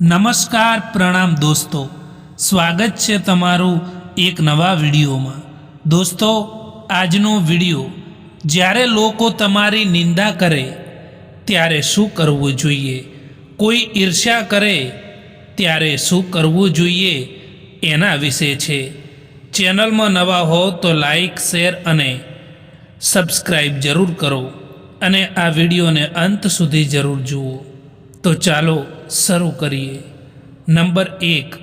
નમસ્કાર પ્રણામ દોસ્તો. સ્વાગત છે તમારું એક નવા વિડીયોમાં. દોસ્તો, આજનો વીડિયો, જ્યારે લોકો તમારી નિંદા કરે, ત્યારે શું કરવું જોઈએ? કોઈ ઈર્ષ્યા કરે, ત્યારે શું કરવું જોઈએ? એના વિશે છે. ચેનલમાં નવા હો તો લાઈક, શેર અને સબસ્ક્રાઈબ જરૂર કરો. અને આ વિડીયોને અંત સુધી જરૂર જુઓ. તો ચાલો શરૂ કરીએ. નંબર એક.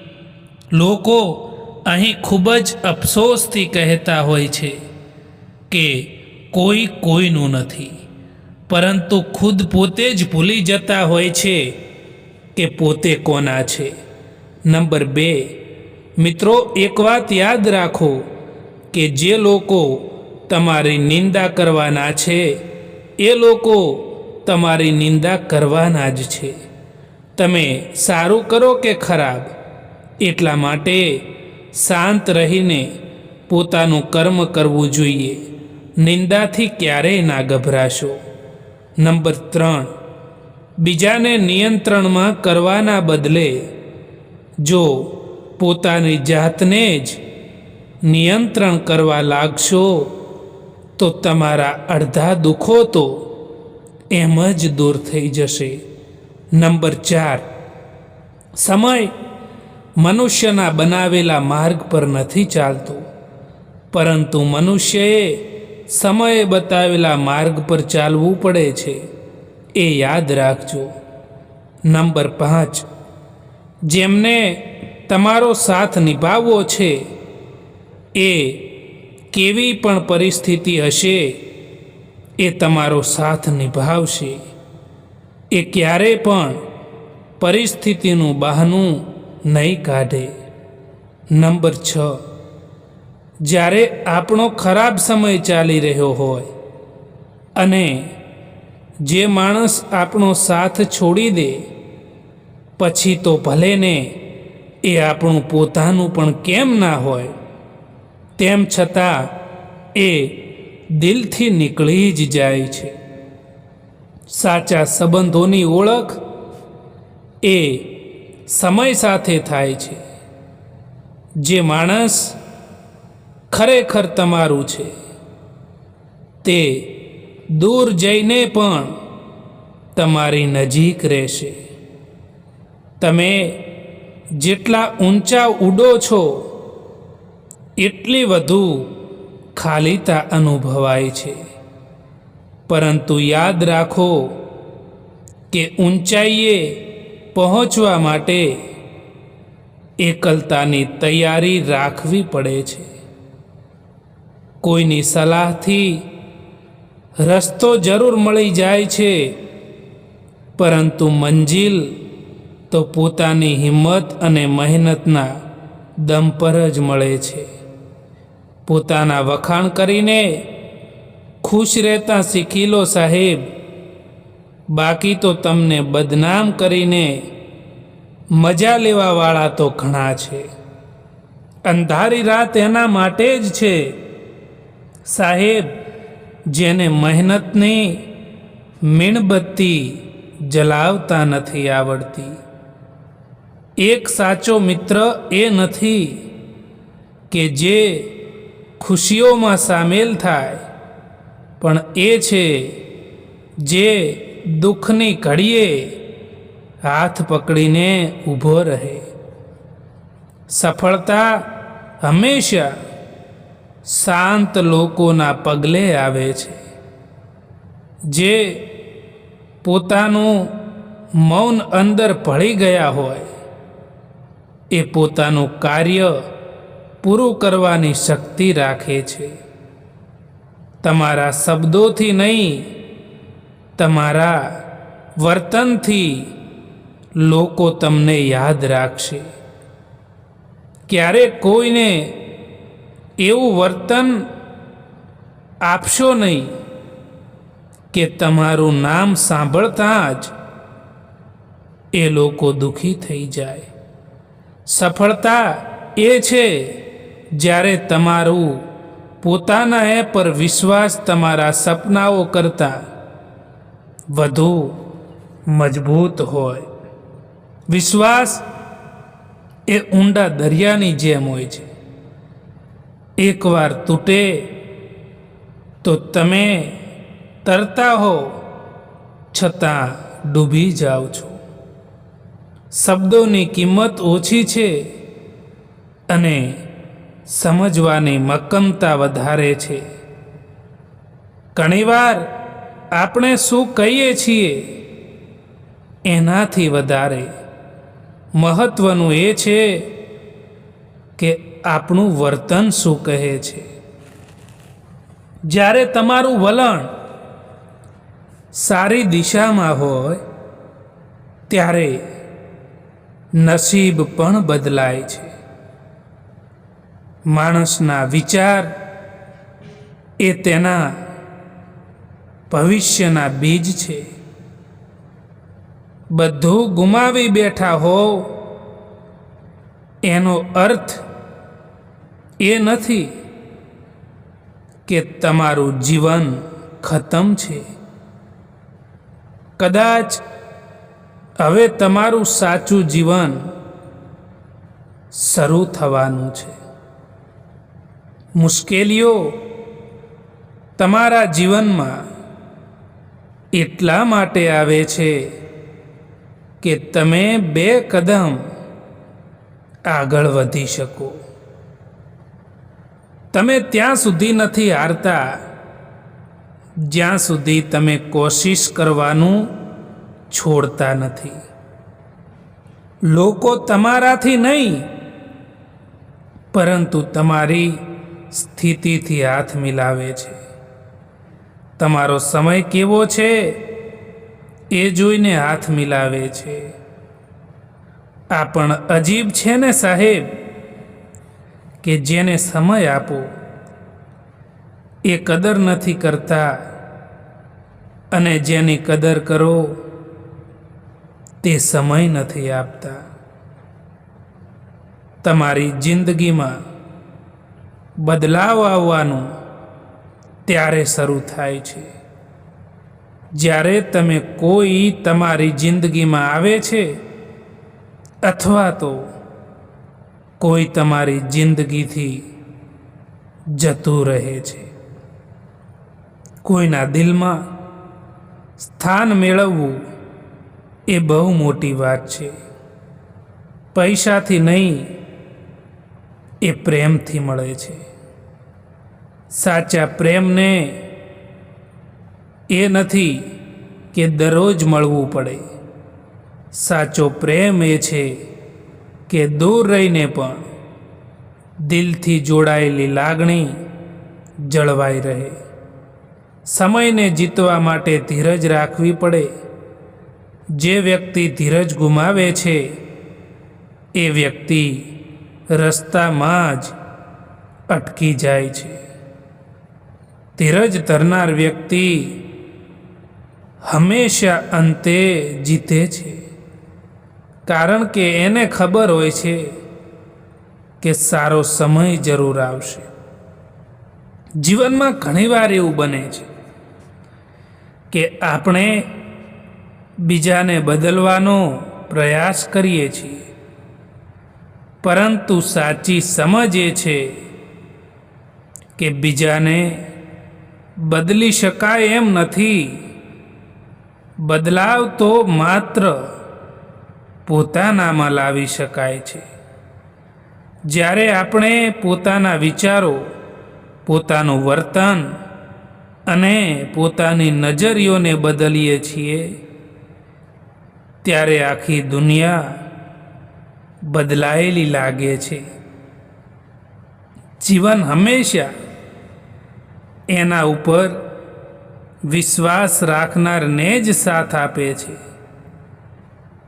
લોકો અહીં ખૂબ જ અફસોસથી કહેતા હોય છે કે કોઈ કોઈનું નથી. પરંતુ ખુદ પોતે જ ભૂલી જતા હોય છે કે પોતે કોના છે. નંબર બે. મિત્રો, એક વાત યાદ રાખો કે જે લોકો તમારી નિંદા કરવાના છે, એ લોકો તમારી નિંદા કરવાના જ છે. તમે સારું કરો કે ખરાબ? એટલા માટે શાંત રહીને પોતાનું કર્મ કરવું જોઈએ. નિંદાથી ક્યારેય ના ગભરાશો. નંબર ત્રણ. બીજાને નિયંત્રણમાં કરવાના બદલે જો પોતાની જાતને જ નિયંત્રણ કરવા લાગશો, તો તમારા અડધા દુઃખો તો એમ જ દૂર થઈ જશે. નંબર ચાર. સમય મનુષ્યના બનાવેલા માર્ગ પર નથી ચાલતો. પરંતુ મનુષ્યએ સમયે બતાવેલા માર્ગ પર ચાલવું પડે છે. એ યાદ રાખજો. નંબર પાંચ. જેમને તમારો સાથ નિભાવવો છે, એ કેવી પણ પરિસ્થિતિ હશે, એ તમારો સાથ નિભાવશે. એ ક્યારે પણ પરિસ્થિતિનું બહાનું નહીં કાઢે. નંબર છ. જ્યારે આપણો ખરાબ સમય ચાલી રહ્યો હોય અને જે માણસ આપણો સાથ છોડી દે, પછી તો ભલે ને એ આપણું પોતાનું પણ કેમ ના હોય, તેમ છતાં એ દિલથી નીકળી જ જાય છે. સાચા સંબંધોની ઓળખ એ સમય સાથે થાય છે. જે માણસ ખરેખર તમારું છે, તે દૂર જઈને પણ તમારી નજીક રહેશે. તમે જેટલા ઊંચા ઉડો છો, એટલી વધુ ખાલીતા અનુભવાય છે. પરંતુ યાદ રાખો કે ઊંચાઈએ પહોંચવા માટે એકલતાની તૈયારી રાખવી પડે છે. કોઈની સલાહથી રસ્તો જરૂર મળી જાય છે, પરંતુ મંજિલ તો પોતાની હિંમત અને મહેનતના દમ પર જ મળે છે. પોતાના વખાણ કરીને ખુશ રહેતા શીખી લો સાહેબ. બાકી તો તમને બદનામ કરીને મજા લેવાવાળા તો ઘણા છે. અંધારી રાત એના માટે જ છે. સાહેબ, જેને મહેનતની મીણબત્તી જલાવતા નથી આવડતી. એક સાચો મિત્ર એ નથી કે જે ખુશીઓમાં સામેલ થાય. પણ એ છે, જે દુઃખની ઘડીએ હાથ પકડીને ઊભો રહે. સફળતા હંમેશા શાંત લોકોના પગલે આવે છે. જે પોતાનું મૌન અંદર ભળી ગયા હોય, એ પોતાનું કાર્ય પૂરું કરવાની શક્તિ રાખે છે. તમારા શબ્દોથી નહીં, તમારા વર્તનથી લોકો તમને યાદ રાખશે. ક્યારેક કોઈને એવું વર્તન આપશો નહીં કે તમારું નામ સાંભળતા જ એ લોકો દુઃખી થઈ જાય. સફળતા એ છે જ્યારે તમારું પોતાના એ પર વિશ્વાસ તમારા સપનાઓ કરતાં વધુ મજબૂત હોય. વિશ્વાસ એ ઊંડા દરિયાની જેમ હોય છે. એકવાર તૂટે તો તમે તરતા હો છતાં ડૂબી જાઓ છો. શબ્દોની કિંમત ઓછી છે અને સમજવાની મક્કમતા વધારે છે. ઘણીવાર આપણે શું કહીએ છીએ એનાથી વધારે. મહત્વનું એ છે કે આપણું વર્તન શું કહે છે. જ્યારે તમારું વલણ સારી દિશામાં હોય, ત્યારે નસીબ પણ બદલાય છે. માણસના વિચાર એ તેના ભવિષ્યના બીજ છે. બધું ગુમાવી બેઠા હોવ, એનો અર્થ એ નથી કે તમારું જીવન ખતમ છે. કદાચ હવે તમારું સાચું જીવન શરૂ થવાનું છે. મુશ્કેલીઓ તમારા જીવનમાં એટલા માટે આવે છે કે તમે બે કદમ આગળ વધી શકો. તમે ત્યાં સુધી નથી હારતા, જ્યાં સુધી તમે કોશિશ કરવાનું છોડતા નથી. લોકો તમારાથી નહીં, પરંતુ તમારી સ્થિતિથી હાથ મિલાવે છે. તમારો સમય કેવો છે એ જોઈને હાથ મિલાવે છે. આ પણ અજીબ છે ને સાહેબ? કે જેને સમય આપો, એ કદર નથી કરતા અને જેની કદર કરો, તે સમય નથી આપતા. તમારી જિંદગીમાં બદલાવ આવવાનું ત્યારે શરૂ થાય છે. જ્યારે તમે કોઈ તમારી જિંદગીમાં આવે છે અથવા તો કોઈ તમારી જિંદગીથી જતું રહે છે. કોઈના દિલમાં સ્થાન મેળવવું એ બહુ મોટી વાત છે. પૈસાથી નહીં એ પ્રેમથી મળે છે. સાચા પ્રેમને એ નથી કે દરરોજ મળવું પડે. સાચો પ્રેમ એ છે કે દૂર રહીને પણ દિલથી જોડાયેલી લાગણી જળવાઈ રહે. સમયને જીતવા માટે ધીરજ રાખવી પડે. જે વ્યક્તિ ધીરજ ગુમાવે છે, એ વ્યક્તિ રસ્તામાં જ અટકી જાય છે. ધીરજ ધરનાર વ્યક્તિ હંમેશા અંતે જીતે છે. કારણ કે એને ખબર હોય છે કે સારો સમય જરૂર આવશે. જીવનમાં ઘણીવાર એવું બને છે કે આપણે બીજાને બદલવાનો પ્રયાસ કરીએ છીએ. પરંતુ સાચી સમજ એ છે કે બીજાને બદલી શકાય એમ નથી. બદલાવ તો માત્ર પોતાનામાં લાવી શકાય છે. જ્યારે આપણે પોતાના વિચારો, પોતાનું વર્તન અને પોતાની નજરીઓને બદલીએ છીએ, ત્યારે આખી દુનિયા બદલાયેલી લાગે છે. જીવન હંમેશા એના ઉપર વિશ્વાસ રાખનારને જ સાથ આપે છે.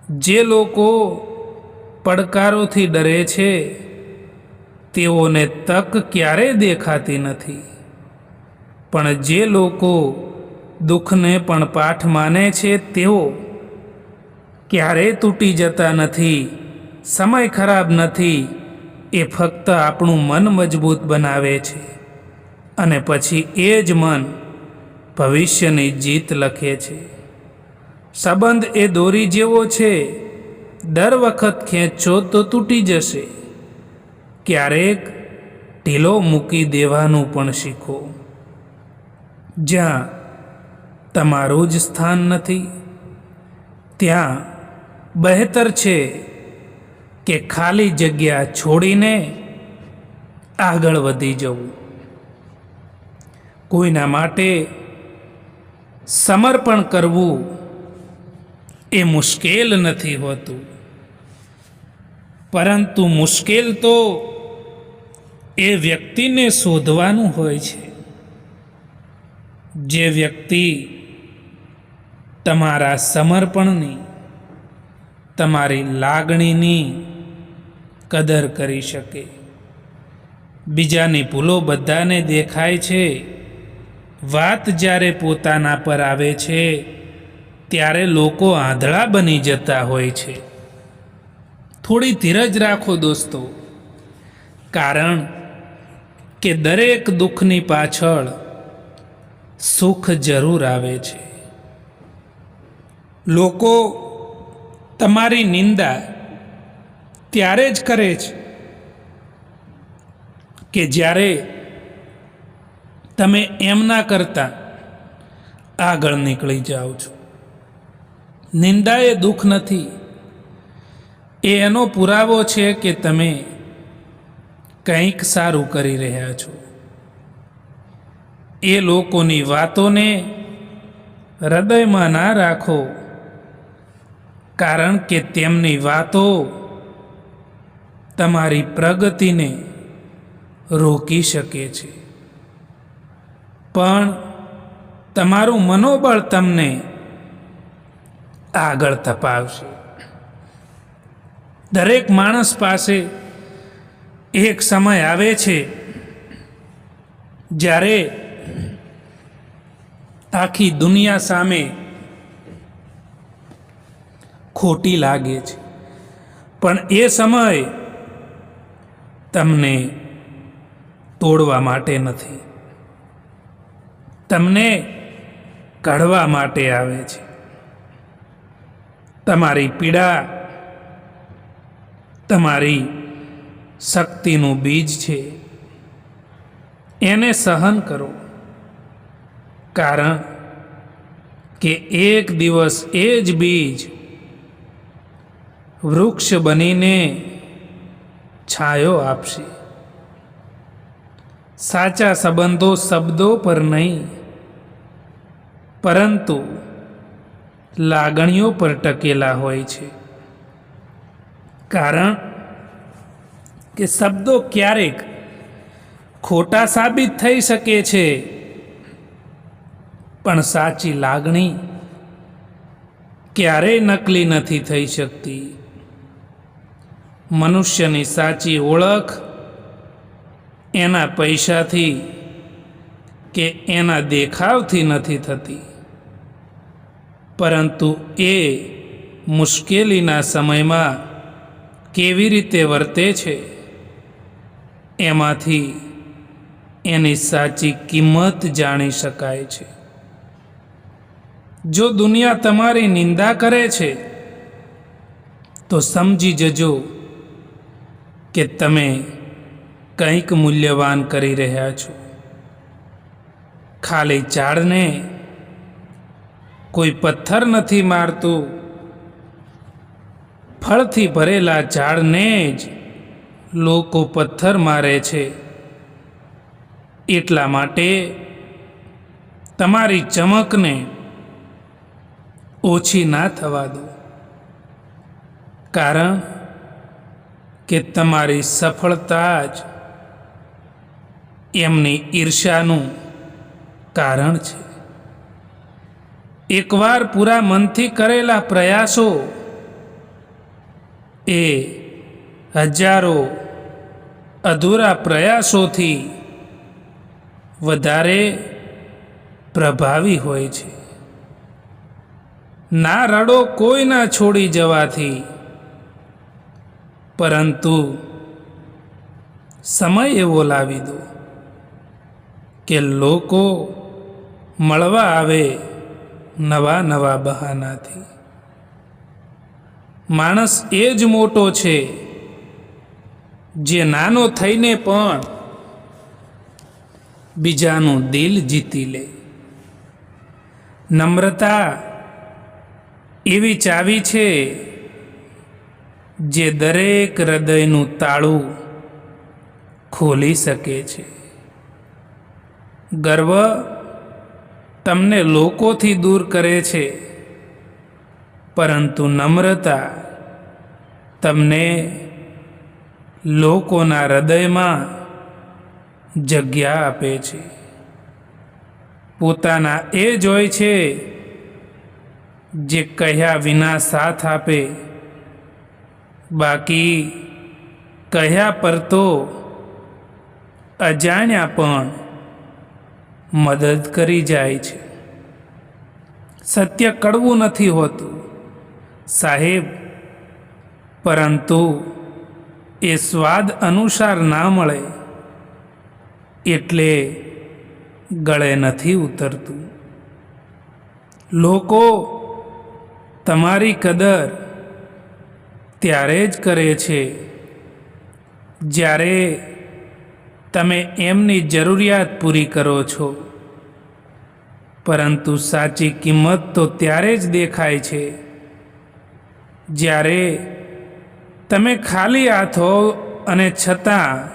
જે લોકો પડકારોથી ડરે છે, તેઓને તક ક્યારેય દેખાતી નથી. પણ જે લોકો દુઃખને પણ પાઠ માને છે, તેઓ ક્યારેય તૂટી જતા નથી. સમય ખરાબ નથી, એ ફક્ત આપણું મન મજબૂત બનાવે છે. અને પછી એ જ મન ભવિષ્યની જીત લખે છે. સંબંધ એ દોરી જેવો છે, દર વખત ખેંચો તો તૂટી જશે. ક્યારેક ઢીલો મૂકી દેવાનું પણ શીખો. જ્યાં તમારું જ સ્થાન નથી, ત્યાં બહેતર છે કે ખાલી જગ્યા છોડીને આગળ વધી જવું. કોઈના માટે સમર્પણ કરવું એ મુશ્કેલ નથી હોતું. પરંતુ મુશ્કેલ તો એ વ્યક્તિને શોધવાનું હોય છે. જે વ્યક્તિ તમારા સમર્પણની, તમારી લાગણીની કદર કરી શકે. બીજાની ભૂલો બધાને દેખાય છે. વાત જ્યારે પોતાના પર આવે છે, ત્યારે લોકો આંધળા બની જતા હોય છે. થોડી ધીરજ રાખો દોસ્તો, કારણ કે દરેક દુઃખની પાછળ સુખ જરૂર આવે છે. લોકો તમારી નિંદા ત્યારે જ કરે છે કે જ્યારે તમે એમના કરતા આગળ નીકળી જાઓ છો. નિંદા એ દુઃખ નથી. એ એનો પુરાવો છે કે તમે કંઈક સારું કરી રહ્યા છો. એ લોકોની વાતોને હૃદયમાં ના રાખો, કારણ કે તેમની વાતો તમારી પ્રગતિને રોકી શકે છે. પણ તમારું મનોબળ તમને આગળ તપાવશે દરેક માણસ પાસે એક સમય આવે છે, જ્યારે આખી દુનિયા સામે ખોટી લાગે છે. પણ એ સમય તમને તોડવા માટે નથી. તમને કાઢવા માટે આવે છે. તમારી પીડા તમારી શક્તિનું બીજ છે. એને સહન કરો. કારણ કે એક દિવસ એ જ બીજ વૃક્ષ બનીને છાયો આપશે. સાચા સંબંધો શબ્દો પર નહીં, પરંતુ લાગણીઓ પર ટકેલા હોય છે. કારણ કે શબ્દો ક્યારેક ખોટા સાબિત થઈ શકે છે, પણ સાચી લાગણી ક્યારેય નકલી નથી થઈ શકતી. મનુષ્યની સાચી ઓળખ એના પૈસાથી કે એના દેખાવથી નથી થતી. પરંતુ એ મુશ્કેલીના સમયમાં કેવી રીતે વર્તે છે, એમાંથી એની સાચી કિંમત જાણી શકાય છે. જો દુનિયા તમારી નિંદા કરે છે, તો સમજી જજો કે તમે કંઈક મૂલ્યવાન કરી રહ્યા છો. ખાલી ઝાડને કોઈ પથ્થર નથી મારતું. ફળથી ભરેલા ઝાડને જ લોકો પથ્થર મારે છે. એટલા માટે તમારી ચમકને ઓછી ના થવા દો. કારણ કે તમારી સફળતા જ એમની ઈર્ષ્યાનું કારણ છે. એકવાર પૂરા મનથી કરેલા પ્રયાસો એ હજારો અધૂરા પ્રયાસોથી વધારે પ્રભાવી હોય છે. ના રડો કોઈ ના છોડી જવાથી પરંતુ સમય એવો લાવી દો કે લોકો મળવા આવે નવા નવા બહાનાથી. માણસ એ જ મોટો છે જે નાનો થઈને પણ બીજાનું દિલ જીતી લે. નમ્રતા એવી ચાવી છે જે દરેક હૃદયનું તાળું ખોલી શકે છે. ગર્વ તમને લોકોથી દૂર કરે છે, પરંતુ નમ્રતા તમને લોકોના હૃદયમાં જગ્યા આપે છે. પોતાના એ જ હોય છે, જે કહ્યા વિના સાથ આપે. બાકી કહ્યા પર તો અજાણ્યા પણ મદદ કરી જાય છે. સત્ય કડવું નથી હોતું, સાહેબ, પરંતુ એ સ્વાદ અનુસાર ના મળે એટલે ગળે નથી ઉતરતું. લોકો તમારી કદર ત્યારે જ કરે છે. જ્યારે તમે એમની જરૂરિયાત પૂરી કરો છો. પરંતુ સાચી કિંમત તો ત્યારે જ દેખાય છે. જ્યારે તમે ખાલી હાથ હો અને છતાં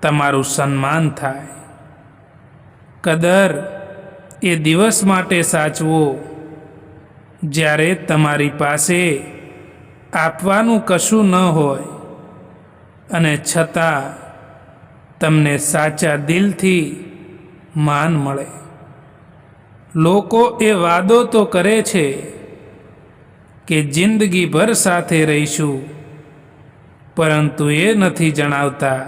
તમારું સન્માન થાય. કદર એ દિવસ માટે સાચવો. જ્યારે તમારી પાસે આપવાનું કશું ન હોય અને છતાં તમને સાચા દિલથી માન મળે. લોકો એ વાદો તો કરે છે કે જિંદગીભર સાથે રહીશું, પરંતુ એ નથી જણાવતા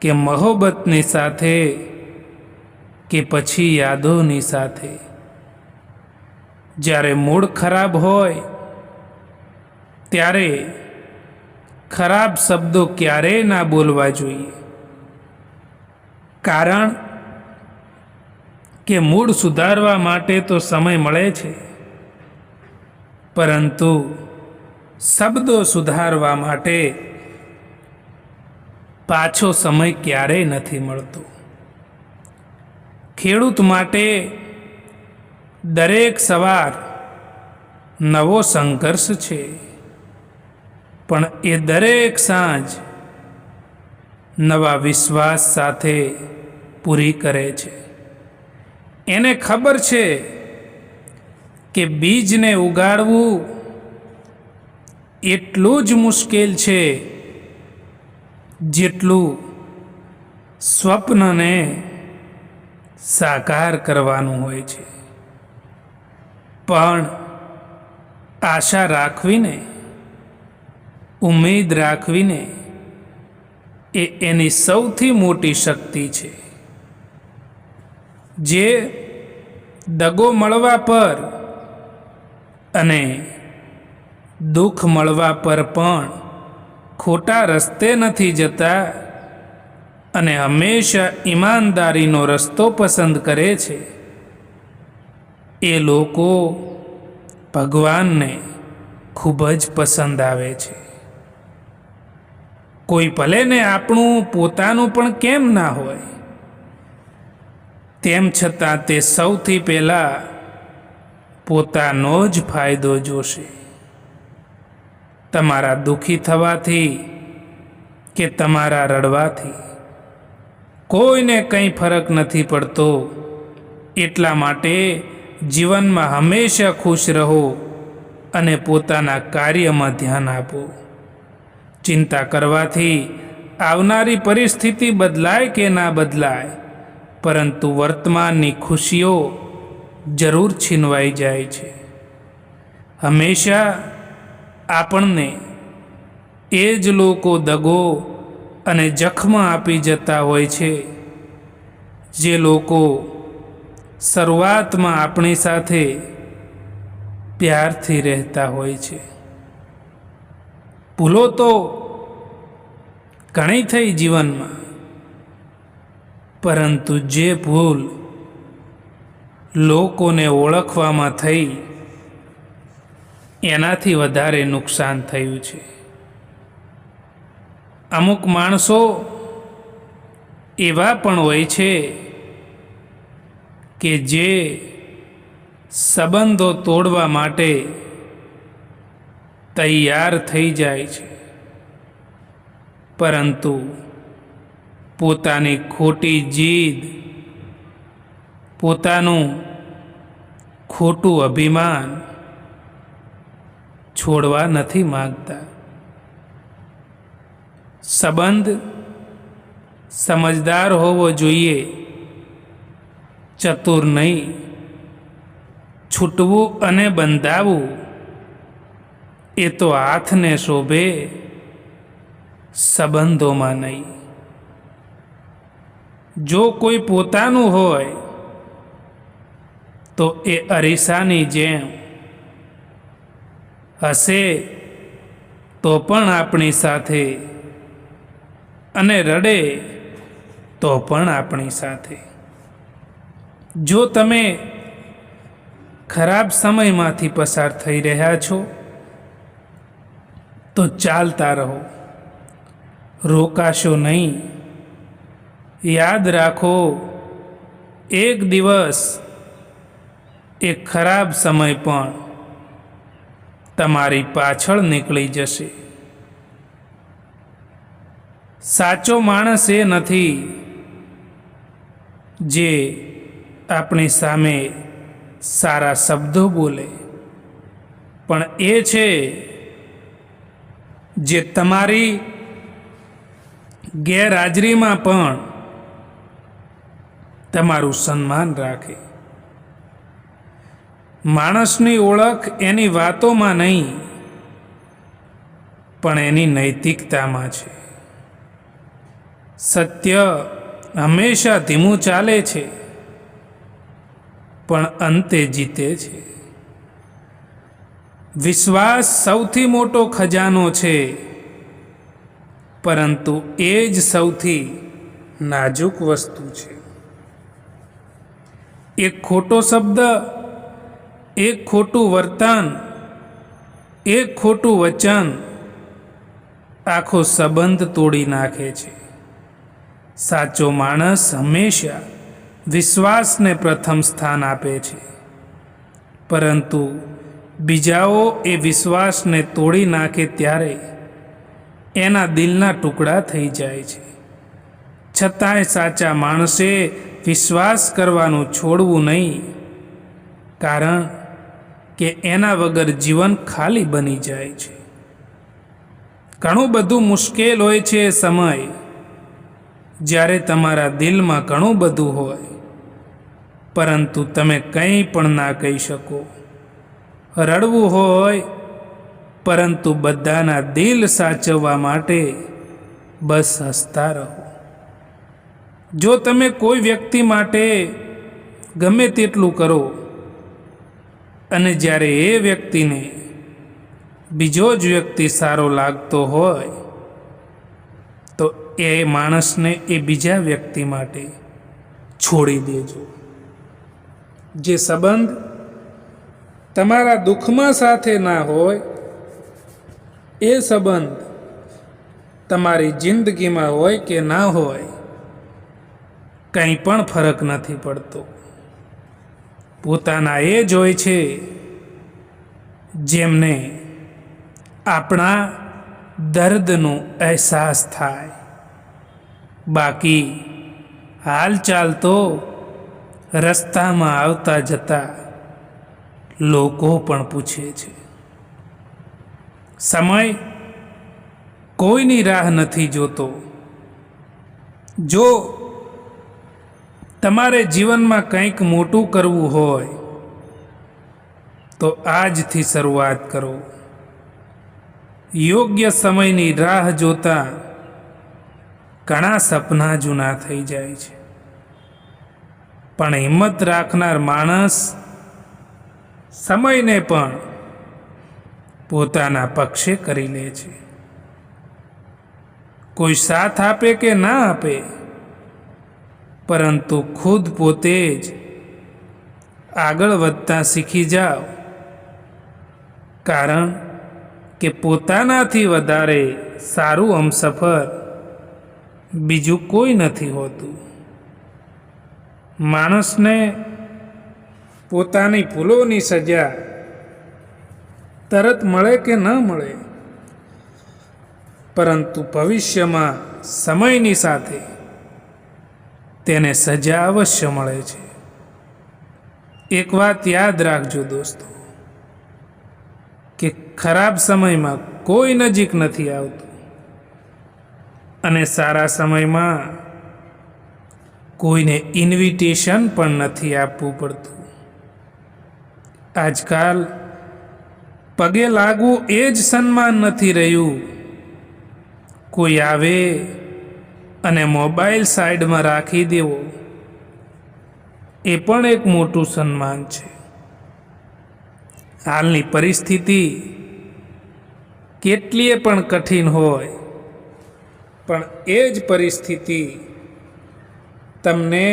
કે મહોબતની સાથે કે પછી યાદોની સાથે. જ્યારે મૂડ ખરાબ હોય ત્યારે ખરાબ શબ્દો ક્યારેય ના બોલવા જોઈએ. કારણ કે મૂળ સુધારવા માટે તો સમય મળે છે. પરંતુ શબ્દો સુધારવા માટે પાછો સમય ક્યારેય નથી મળતો. ખેડૂત માટે દરેક સવાર નવો સંઘર્ષ છે. પણ એ દરેક સાંજ નવા વિશ્વાસ સાથે પૂરી કરે છે. એને ખબર છે કે બીજને ઉગાડવું એટલું જ મુશ્કેલ છે જેટલું સ્વપ્નને સાકાર કરવાનું હોય છે. પણ આશા રાખવીને ઉમેદ રાખવીને એ એની સૌથી મોટી શક્તિ છે. જે દગો મળવા પર અને દુઃખ મળવા પર પણ ખોટા રસ્તે નથી જતા અને હંમેશા ઈમાનદારીનો રસ્તો પસંદ કરે છે. એ લોકો ભગવાનને ખૂબ જ પસંદ આવે છે. કોઈ ભલે ને આપણું પોતાનું પણ કેમ ના હોય? તેમ છતાં તે સૌથી પહેલાં પોતાનો જ ફાયદો જોશે. તમારા દુઃખી થવાથી કે તમારા રડવાથી? કોઈને કંઈ ફરક નથી પડતો. એટલા માટે જીવનમાં હંમેશા ખુશ રહો અને પોતાના કાર્યમાં ધ્યાન આપો. ચિંતા કરવાથી આવનારી પરિસ્થિતિ બદલાય કે ના બદલાય? પરંતુ વર્તમાનની ખુશીઓ જરૂર છીનવાઈ જાય છે. હંમેશા આપણને એ જ લોકો દગો અને જખમ આપી જતા હોય છે, જે લોકો શરૂઆતમાં આપણી સાથે પ્યારથી રહેતા હોય છે. ભૂલો તો ઘણી થઈ જીવનમાં, પરંતુ જે ભૂલ લોકોને ઓળખવામાં થઈ, એનાથી વધારે નુકસાન થયું છે. અમુક માણસો એવા પણ હોય છે કે જે સંબંધો તોડવા માટે તૈયાર થઈ જાય છે. પરંતુ પોતાની ખોટી જીદ, પોતાનું ખોટું અભિમાન છોડવા નથી માગતા. સંબંધ સમજદાર હોવો જોઈએ. ચતુર નહીં, છૂટવું અને બંધાવવું એ તો હાથને શોભે સંબંધોમાં નહીં. જો કોઈ પોતાનું હોય, તો એ અરીસાની જેમ હશે તો પણ આપણી સાથે, અને રડે તો પણ આપણી સાથે. જો તમે ખરાબ સમયમાંથી પસાર થઈ રહ્યા છો તો ચાલતા રહો. રોકાશો નહીં. યાદ રાખો, એક દિવસ, એ ખરાબ સમય પણ તમારી પાછળ નીકળી જશે. સાચો માણસ એ નથી જે આપણી સામે સારા શબ્દો બોલે. પણ એ છે જે તમારી ગેરહાજરીમાં પણ તમારું સન્માન રાખે. માણસની ઓળખ એની વાતોમાં નહીં, પણ એની નૈતિકતામાં છે. સત્ય હંમેશા ધીમું ચાલે છે, પણ અંતે જીતે છે. વિશ્વાસ સૌથી મોટો ખજાનો છે. પરંતુ એ જ સૌથી નાજુક વસ્તુ છે. એક ખોટો શબ્દ, એક ખોટું વર્તન, એક ખોટું વચન આખો સંબંધ તોડી નાખે છે. સાચો માણસ હંમેશા વિશ્વાસને પ્રથમ સ્થાન આપે છે. પરંતુ બીજાઓ એ વિશ્વાસને તોડી નાખે ત્યારે એના દિલના ટુકડા થઈ જાય છે. છતાંય સાચા માણસે વિશ્વાસ કરવાનું છોડવું નહીં, કારણ કે એના વગર જીવન ખાલી બની જાય છે. ઘણું બધું મુશ્કેલ હોય છે સમય, જ્યારે તમારા દિલમાં ઘણું બધું હોય, પરંતુ તમે કંઈ પણ ના કહી શકો. રડવું હોય, પરંતુ બધાના દિલ સાચવવા માટે બસ હસતા રહો. જો તમે કોઈ વ્યક્તિ માટે ગમે તેટલું કરો, અને જ્યારે એ વ્યક્તિને બીજો જ વ્યક્તિ સારો લાગતો હોય, તો એ માણસને એ બીજા વ્યક્તિ માટે છોડી દેજો. જે સંબંધ તમારા દુઃખમાં સાથે ના હોય, એ સંબંધ તમારી જિંદગીમાં હોય કે ના હોય, કંઈ પણ ફરક નથી પડતો. પોતાના એ જ હોય છે, જેમને આપણા દર્દનો અહેસાસ થાય. બાકી હાલચાલ તો રસ્તામાં આવતા જતા લોકો પણ પૂછે છે. સમય કોઈની રાહ નથી જોતો. જો તમારે જીવનમાં કંઈક મોટું કરવું હોય, તો આજથી શરૂઆત કરો. યોગ્ય સમયની રાહ જોતા ઘણા સપના જૂના થઈ જાય છે. પણ હિંમત રાખનાર માણસ સમયને પણ પોતાના પક્ષે કરી લે છે. કોઈ સાથ આપે કે ના આપે, પરંતુ ખુદ પોતે જ આગળ વધતા શીખી જાઓ. કારણ કે પોતાનાથી વધારે સારું હમસફર બીજું કોઈ નથી હોતું. માણસને પોતાની ભૂલોની સજા તરત મળે કે ન મળે? પરંતુ ભવિષ્યમાં સમયની સાથે તેને સજા અવશ્ય મળે છે. એક વાત યાદ રાખજો દોસ્તો, કે ખરાબ સમયમાં કોઈ નજીક નથી આવતું અને સારા સમયમાં કોઈને ઇન્વિટેશન પણ નથી આપવું પડતું. આજકાલ પગે લાગવું એ જ સન્માન નથી રહ્યું. કોઈ આવે અને મોબાઈલ સાઈડમાં રાખી દેવો, એ પણ એક મોટું સન્માન છે. હાલની પરિસ્થિતિ કેટલીય પણ કઠિન હોય, પણ એ જ પરિસ્થિતિ તમને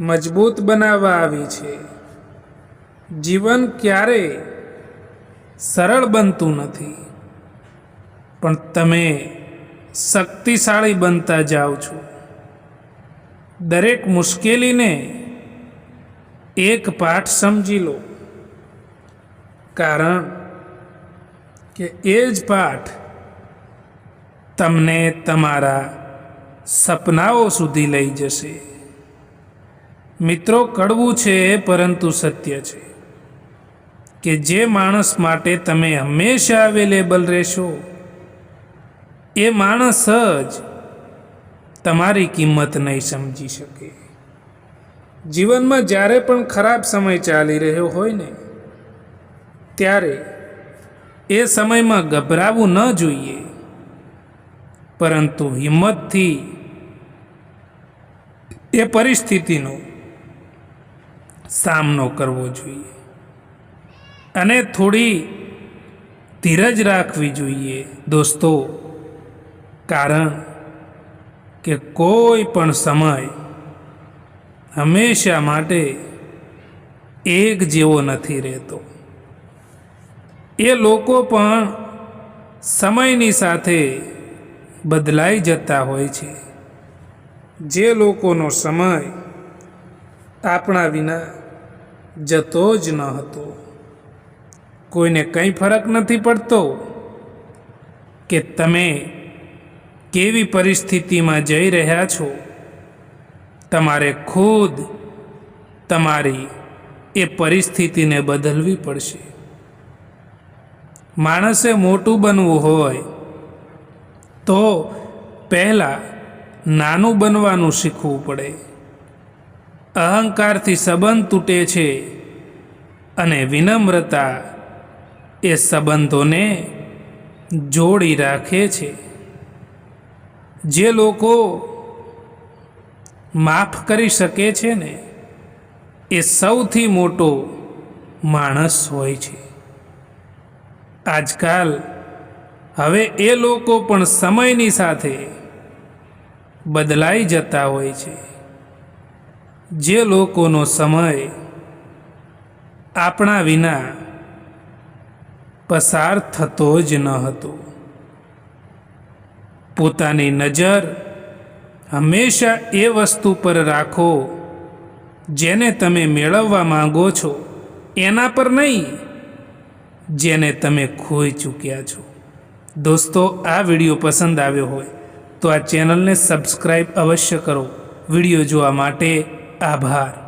મજબૂત બનાવવા આવી છે. જીવન ક્યારેય સરળ બનતું નથી. પણ તમે શક્તિશાળી બનતા જાઓ છો. દરેક મુશ્કેલીને એક પાઠ સમજી લો. કારણ કે એ જ પાઠ તમને તમારા સપનાઓ સુધી લઈ જશે. મિત્રો, કડવું છે, પરંતુ સત્ય છે. કે જે માણસ માટે તમે હંમેશા અવેલેબલ રહેશો, એ માણસ જ તમારી કિંમત નહીં સમજી શકે. જીવનમાં જ્યારે પણ ખરાબ સમય ચાલી રહ્યો હોય ને, ત્યારે એ સમયમાં ગભરાવું ન જોઈએ, પરંતુ હિંમતથી એ પરિસ્થિતિનો સામનો કરવો જોઈએ. અને થોડી ધીરજ રાખવી જોઈએ દોસ્તો. કારણ કે કોઈ પણ સમય હંમેશા માટે એક જેવો નથી રહેતો. એ લોકો પણ સમયની સાથે બદલાઈ જતા હોય છે. જે લોકોનો સમય આપણા વિના જતો જ ન હતો. કોઈને કંઈ ફરક નથી પડતો કે તમે કેવી પરિસ્થિતિમાં જઈ રહ્યા છો. તમારે ખુદ તમારી એ પરિસ્થિતિને બદલવી પડશે. માણસે મોટું બનવું હોય તો પહેલાં નાનું બનવાનું શીખવું પડે. અહંકારથી સંબંધ તૂટે છે અને વિનમ્રતા એ સંબંધોને જોડી રાખે છે. જે લોકો માફ કરી શકે છે ને, એ સૌથી મોટો માણસ હોય છે. આજકાલ હવે એ લોકો પણ સમયની સાથે બદલાઈ જતા હોય છે. જે લોકોનો સમય આપણા વિના પસાર થતો જ ન હતો. પોતાની નજર હંમેશા એ વસ્તુ પર રાખો, જેને તમે મેળવવા માંગો છો, એના પર નહીં, જેને તમે ખોઈ ચૂક્યા છો. દોસ્તો, આ વીડિયો પસંદ આવ્યો હોય તો આ ચેનલને સબસ્ક્રાઈબ અવશ્ય કરો. વીડિયો જોવા માટે આભાર.